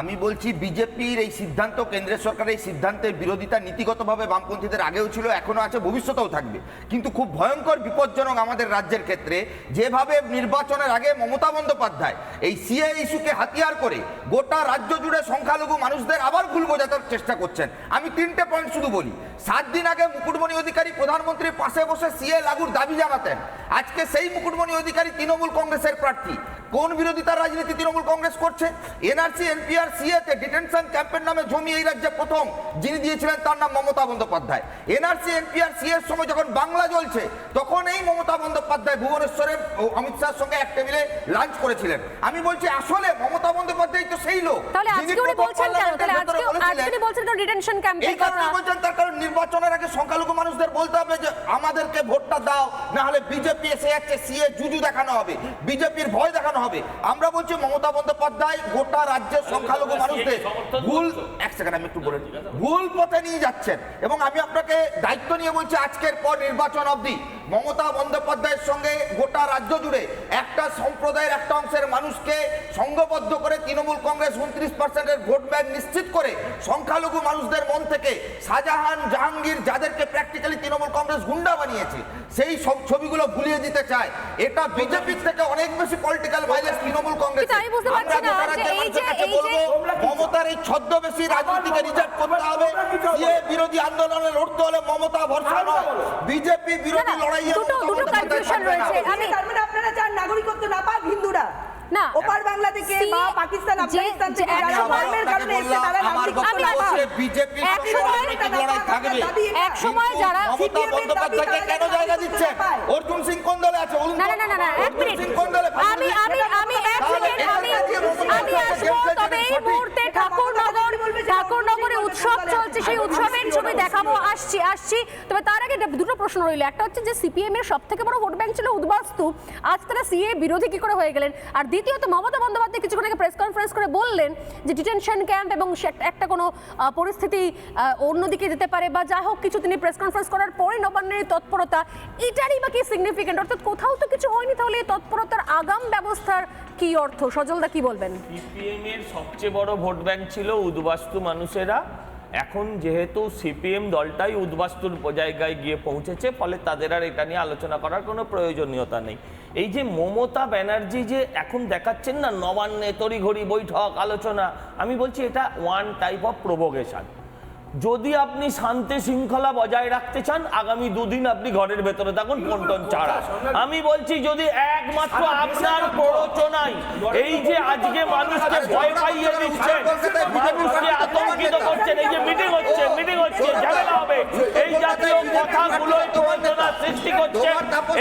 আমি বলছি বিজেপির এই সিদ্ধান্ত, কেন্দ্রের সরকারের এই সিদ্ধান্তের বিরোধিতা নীতিগতভাবে বামপন্থীদের আগেও ছিল এখনও আছে, ভবিষ্যতেও থাকবে। কিন্তু খুব ভয়ঙ্কর, বিপজ্জনক আমাদের রাজ্যের ক্ষেত্রে যেভাবে নির্বাচনের আগে মমতা বন্দ্যোপাধ্যায় এই সিএ ইস্যুকে হাতিয়ার করে গোটা রাজ্য জুড়ে সংখ্যালঘু মানুষদের আবার ভুল বোঝাতে চেষ্টা করছেন। আমি তিনটে পয়েন্ট শুধু বলি। সাত দিন আগে মুকুটমণি অধিকারী প্রধানমন্ত্রীর পাশে বসে সিএ লাগুর দাবি জানাতেন। আজকে সেই মুকুটমণি অধিকারী তৃণমূল কংগ্রেসের প্রার্থী। কোন বিরোধিতার রাজনীতি তৃণমূল কংগ্রেস করছে? এনআরসি এনপিআর সিএতে ডিটেনশন ক্যাম্পের নামে জমি এই রাজ্যে প্রথম যিনি দিয়েছিলেন তার নাম Mamata Bandyopadhyay. NRC NPR C এর সময় যখন বাংলা জ্বলছে তখন এই মমতা বন্দ্যোপাধ্যায় ভুবনেশ্বরে অমিত শাহর সঙ্গে এক টেবিলে লাঞ্চ করেছিলেন। আমি বলছি আসলে মমতা বন্দ্যোপাধ্যায় তো সেই লোক তাহলে আজকে উনি বলছেন কেন? তাহলে আজকে আজকে উনি বলছেন কেন ডিটেনশন ক্যাম্পে এই কারণে বলছেন তার কারণ নির্বাচনের আগে সংখ্যালঘু মানুষদের বলতে হবে যে আমাদেরকে ভোটটা দাও না হলে বিজেপি এসে যাচ্ছে সিএ জুজু দেখানো হবে বিজেপির ভয় দেখানো হবে। আমরা বলছি মমতা বন্দ্যোপাধ্যায় গোটা রাজ্যের সংখ্যালঘু মানুষদের ভুল, এক সেকেন্ড আমি একটু বলে। ভুল পথে নিয়ে যাচ্ছেন। এবং আমি আপনাকে দায়িত্ব নিয়ে বলছি আজকের পর নির্বাচন অবধি। মমতা বন্দ্যোপাধ্যায়ের সঙ্গে গোটা রাজ্য জুড়ে একটা সম্প্রদায়ের একটা অংশের মানুষকে সংঘবদ্ধ করে তৃণমূল কংগ্রেস উনত্রিশ পার্সেন্টের ভোট ব্যাংক নিশ্চিত করে সংখ্যালঘু মানুষদের মন থেকে শাহজাহান জাহাঙ্গীর যাদেরকে প্র্যাকটিক্যালি তৃণমূল কংগ্রেস গুন্ডা বানিয়েছে সেই সব ছবিগুলো ভুলিয়ে দিতে চায়। এটা বিজেপির থেকে অনেক বেশি পলিটিক্যাল মাইলেজ তৃণমূল কংগ্রেস কিন্তু আমি বুঝতে পারছি না যে এই যে- এই যে- মমতার এই ছদ্মবেশী রাজনীতিকে রিজেক্ট করতে হবে। বিরোধী আন্দোলনে লড়তে হলে মমতা ভরসা নয়। বিজেপি বিরোধী লড়াইয়ে দুটো- দুটো বন্দ্যোপাধ্যায় confusion থাকবে না। রয়েছে। আমি তার মানে আপনারা চান নাগরিকত্ব না পাক হিন্দুরা না। ওপার বাংলা থেকে বা পাকিস্তান আফগানিস্তান থেকে এক যারা সময়- ধর্মের কারণে এসে তারা আমার নাগরিকত্ব বক্তব্য না পাক। হচ্ছে বিজেপির এক সময়- লড়াই থাকবে এক সময় যারা মমতা বন্দ্যোপাধ্যায়কে কেন জায়গা দিচ্ছেন অর্জুন সিং কোন দলে আছে না না না না না এক মিনিট সিং কোন দলে আমি আমি আমি এক তাহলে মিনিট এটা আমি দিয়ে মমতা আমি বন্দ্যোপাধ্যায় আসব গেমটা তবে এই সঠিক। মুহূর্তে ঠাকুরনগর ঠাকুরনগরে উৎসব চলছে সেই উৎসবের ছবি দেখাবো আসছি আসছি। তবে তার আগে দুটো প্রশ্ন রইল। একটা হচ্ছে যে সিপিএম এর সব থেকে বড় ভোট ব্যাংক ছিল উদ্বাস্তু। আজ তারা সিএ বিরোধী কি করে হয়ে গেলেন? আর দ্বিতীয়ত মমতা বন্দ্যোপাধ্যায় কিছুক্ষণ আগে প্রেস কনফারেন্স করে বললেন যে ডিটেনশন ক্যাম্প এবং একটা- কোনো পরিস্থিতি অন্যদিকে যেতে পারে বা যা হোক, কিছু তিনি প্রেস কনফারেন্স করার পরে নবান্নের তৎপরতা, এটারই বা কি সিগনিফিকেন্ট অর্থাৎ কোথাও তো কিছু হয়নি, তাহলে এই তৎপরতার আগাম ব্যবস্থার কি অর্থ? সজলদা কি বলবেন? সিপিএম এর সবচেয়ে বড় ভোট ব্যাংক ছিল উদ্বাস্তু মানুষেরা। এখন যেহেতু সিপিএম দলটাই উদ্বাস্তুর জায়গায় গিয়ে পৌঁছেছে, ফলে তাদের আর এটা নিয়ে আলোচনা করার কোনো প্রয়োজনীয়তা নেই। এই যে মমতা ব্যানার্জি যে এখন দেখাচ্ছেন না, নবান্নে তড়িঘড়ি বৈঠক আলোচনা, আমি বলছি এটা ওয়ান টাইপ অফ প্রভোগেশন যদি আপনি শান্তি শৃঙ্খলা বজায় রাখতে চান আগামী দুদিন আপনি ঘরের ভেতরে থাকুন পন্টন ছাড়া। আমি বলছি যদি একমাত্র আপনার প্ররোচনায় এই যে আজকে মানুষকে ভয় পাইয়ে দিচ্ছে মানুষকে আতঙ্কিত করছেন এই যে মিটিং হচ্ছে মিটিং হচ্ছে ঝামেলা হবে। কথাগুলো প্ররোচনা সৃষ্টি করছে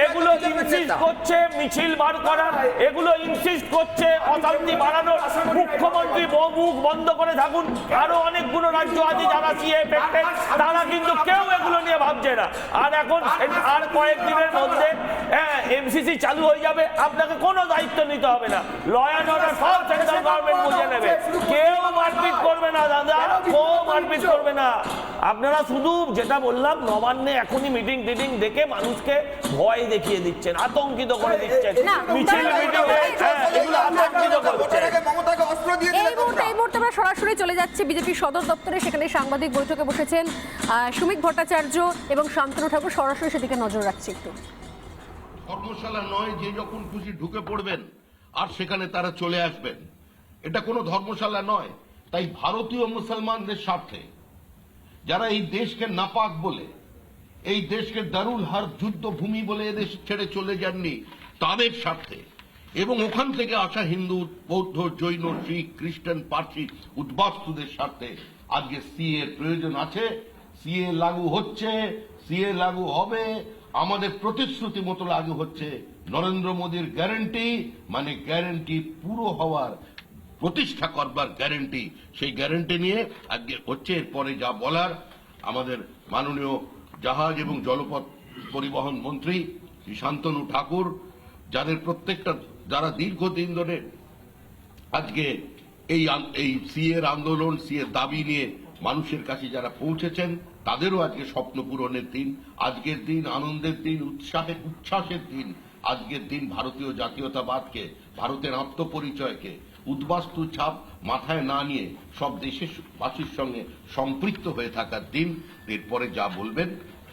এগুলো ইনসিস্ট করছে মিছিল বার করার এগুলো ইনসিস্ট করছে অশান্তি বাড়ানোর। মুখ্যমন্ত্রী মুখ বন্ধ করে থাকুন। আরও অনেকগুলো রাজ্য আছে যারা সিএ এফেক্টেড তারা কিন্তু কেউ এগুলো নিয়ে ভাবছে না। আর এখন আর কয়েকদিনের মধ্যে হ্যাঁ এমসিসি চালু হয়ে যাবে। আপনাকে কোনো দায়িত্ব নিতে হবে না। ল অ্যান্ড অর্ডার সব সেন্ট্রাল গভর্নমেন্ট বুঝে নেবে। কেউ মারপিট করবে না দাদা। কেউ মারপিট করবে না। আপনারা শুধু যেটা বললাম নবান্নে এখনই মিটিং টিটিং দেখে মানুষকে ভয় দেখিয়ে দিচ্ছেন আতঙ্কিত করে দিচ্ছেন। মিছিল মিটিং আতঙ্কিত করছে ভোটের আগে মমতাকে অস্ত্র দিয়ে দিলে এই মুহূর্তে এই মুহূর্তে আমরা সরাসরি চলে যাচ্ছি বিজেপি সদর দপ্তরে সেখানে সাংবাদিক বৈঠকে বসেছেন আহ, সুমিত ভট্টাচার্য এবং শান্তনু ঠাকুর। সরাসরি সেদিকে নজর রাখছি একটু। ধর্মশালা নয় যে যখন খুশি ঢুকে পড়বেন আর সেখানে তারা চলে আসবেন। এটা কোনো ধর্মশালা নয় তাই ভারতীয় মুসলমানদের স্বার্থে যারা এই দেশকে নাপাক বলে, এই দেশকে দারুল হার যুদ্ধভূমি বলে এদেশ ছেড়ে চলে যাননি, তাদের স্বার্থে। এবং ওখান থেকে আসা হিন্দু, বৌদ্ধ, জৈন, শিখ, খ্রিস্টান, পার্সি উদ্বাস্তুদের স্বার্থে আজকে সিএ প্রয়োজন আছে। সিএ লাগু হচ্ছে, সিএ লাগু হবে। আমাদের প্রতিশ্রুতি মতো লাগু হচ্ছে। নরেন্দ্র মোদীর গ্যারেন্টি মানে গ্যারেন্টি পুরো হওয়ার প্রতিষ্ঠা করবার গ্যারেন্টি সেই গ্যারেন্টি নিয়ে আজকে হচ্ছে এরপরে যা বলার, আমাদের মাননীয় জাহাজ এবং জলপথ পরিবহন মন্ত্রী শ্রী শান্তনু ঠাকুর, যাদের প্রত্যেকটা, যারা দীর্ঘদিন ধরে আজকে এই এই সিএর আন্দোলন, সিএর দাবি নিয়ে মানুষের কাছে যারা পৌঁছেছেন, তাদেরও আজকে স্বপ্ন পূরণের দিন, আজকের দিন আনন্দের দিন উৎসাহের উচ্ছ্বাসের দিন, আজকের দিন ভারতীয় জাতীয়তাবাদকে, ভারতের আত্মপরিচয়কে উদ্বাস্তু ছাপ মাথায় না নিয়ে সব দেশবাসীর সঙ্গে সম্পৃক্ত হয়ে থাকার দিন। এরপরে যা বলবেন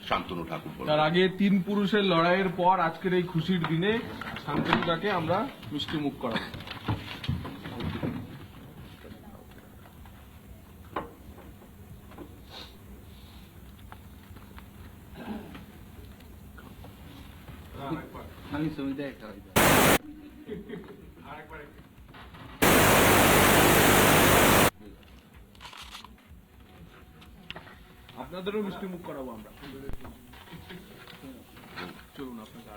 শান্তনু ঠাকুর বলবেন তার আগে তিন পুরুষের লড়াইয়ের পর আজকের এই খুশির দিনে শান্তনুদাকে আমরা মিষ্টি মুখ করাবো আপনাদেরও মিষ্টি মুখ করাবো আমরা। চলুন আপনাকে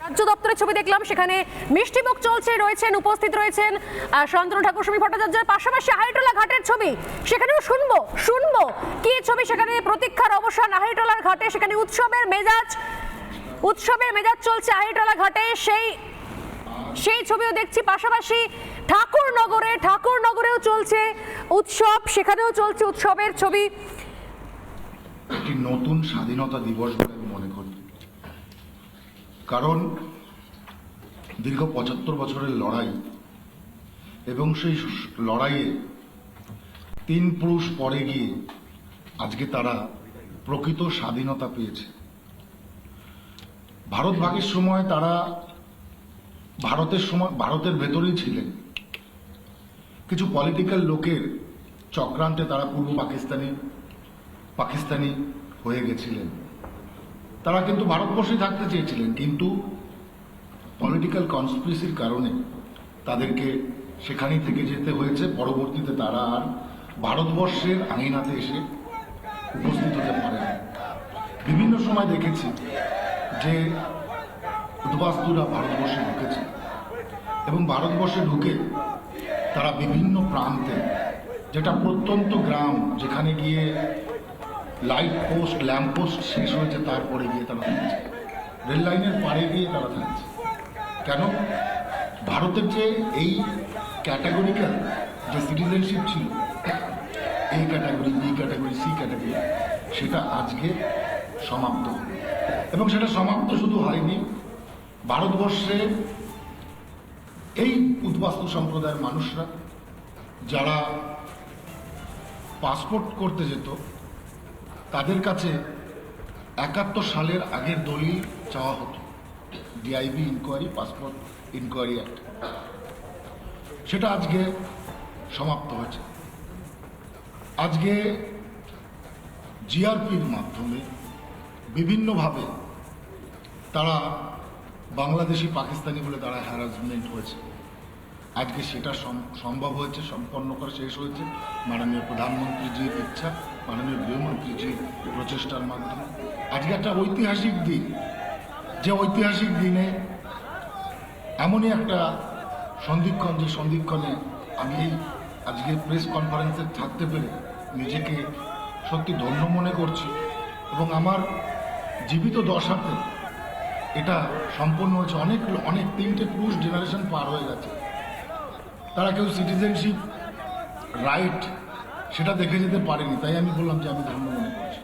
রাজ্য দপ্তরের ছবি দেখলাম সেখানে মিষ্টিমুখ চলছে রয়েছেন উপস্থিত রয়েছেন আহ, শান্তনু ঠাকুর সমী ভট্টাচার্যের পাশাপাশি হাইটোলা ঘাটের ছবি। সেখানেও শুনব শুনব কি ছবি সেখানে প্রতীক্ষার অবসান আহিটোলার ঘাটে সেখানে উৎসবের মেজাজ উৎসবের মেজাজ চলছে আহিটোলা ঘাটে সেই সেই ছবিও দেখছি। পাশাপাশি ঠাকুরনগরে, ঠাকুরনগরেও চলছে উৎসব। সেখানেও চলছে উৎসবের ছবি। একটি নতুন স্বাধীনতা দিবস বলে মনে করি। কারণ দীর্ঘ পঁচাত্তর বছরের লড়াই এবং সেই লড়াইয়ে তিন পুরুষ পরে গিয়ে আজকে তারা প্রকৃত স্বাধীনতা পেয়েছে। ভারত ভাগের সময় তারা ভারতের সময় ভারতের ভেতরেই ছিলেন। কিছু পলিটিক্যাল লোকের চক্রান্তে তারা পূর্ব পাকিস্তানি পাকিস্তানি হয়ে গেছিলেন। তারা কিন্তু ভারতবর্ষে থাকতে চেয়েছিলেন, কিন্তু পলিটিক্যাল কনস্পিরেসির কারণে তাদেরকে সেখানেই থেকে যেতে হয়েছে। পরবর্তীতে তারা আর ভারতবর্ষের আঙিনাতে এসে উপস্থিত হতে পারেন। বিভিন্ন সময় দেখেছি যে উদ্বাস্তুরা ভারতবর্ষে ঢুকেছে। এবং ভারতবর্ষে ঢুকে তারা বিভিন্ন প্রান্তে, যেটা প্রত্যন্ত গ্রাম, যেখানে গিয়ে লাইট পোস্ট ল্যাম্প পোস্ট শেষ হয়েছে, তারপরে গিয়ে তারা থাকছে রেল লাইনের পাড়ে গিয়ে তারা থাকছে কেন? ভারতের যে এই ক্যাটাগরিক্যাল যে সিটিজেনশিপ ছিল এই category B category C category সেটা আজকে সমাপ্ত। এবং সেটা সমাপ্ত শুধু হয়নি ভারতবর্ষে এই উদ্বাস্তু সম্প্রদায়ের মানুষরা যারা পাসপোর্ট করতে যেত, তাদের কাছে একাত্তর সালের আগের দলিল চাওয়া হতো। DIB enquiry passport enquiry act সেটা আজকে সমাপ্ত হয়েছে। আজকে জিআরপির মাধ্যমে বিভিন্নভাবে তারা বাংলাদেশি পাকিস্তানি বলে তারা হ্যারাসমেন্ট হয়েছে আজকে সেটা সম- সম্ভব হয়েছে, সম্পন্ন করা শেষ হয়েছে। মাননীয় প্রধানমন্ত্রীজির ইচ্ছা, মাননীয় গৃহমন্ত্রীজির প্রচেষ্টার মাধ্যমে। আজকে একটা ঐতিহাসিক দিন। যে ঐতিহাসিক দিনে এমনই একটা সন্ধিক্ষণ, যে সন্ধিক্ষণে আমি এই আজকে প্রেস কনফারেন্সে থাকতে পেরে নিজেকে সত্যি ধন্য মনে করছি এবং আমার জীবিত দশাতে এটা সম্পন্ন হয়েছে অনেক অনেক, তিনটে পুরুষ জেনারেশন পার হয়ে গেছে। তারা কেউ সিটিজেনশিপ রাইট সেটা দেখে যেতে পারেনি, তাই আমি বললাম যে আমি ধর্ম মনে করি।